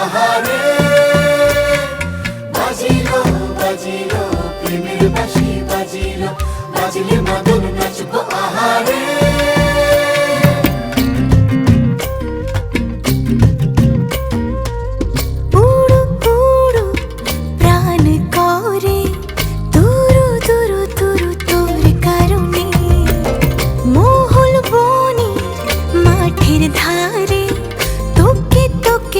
আহারে বাজিলো বাজিলো প্রেমের বাঁশি বাজিলো। বাজিলে মদন নাচব আহারে।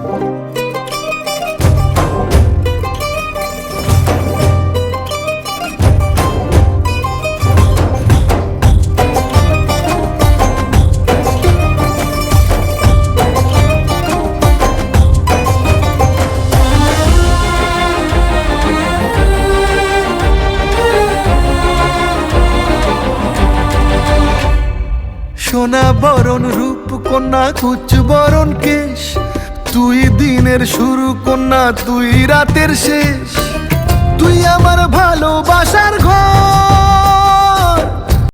সোনা বরণ রূপ কন্যা কুচ বরণ কেশ। তুই দিনের শুরু কন্যা তুই রাতের শেষ। তুই আমার ভালোবাসার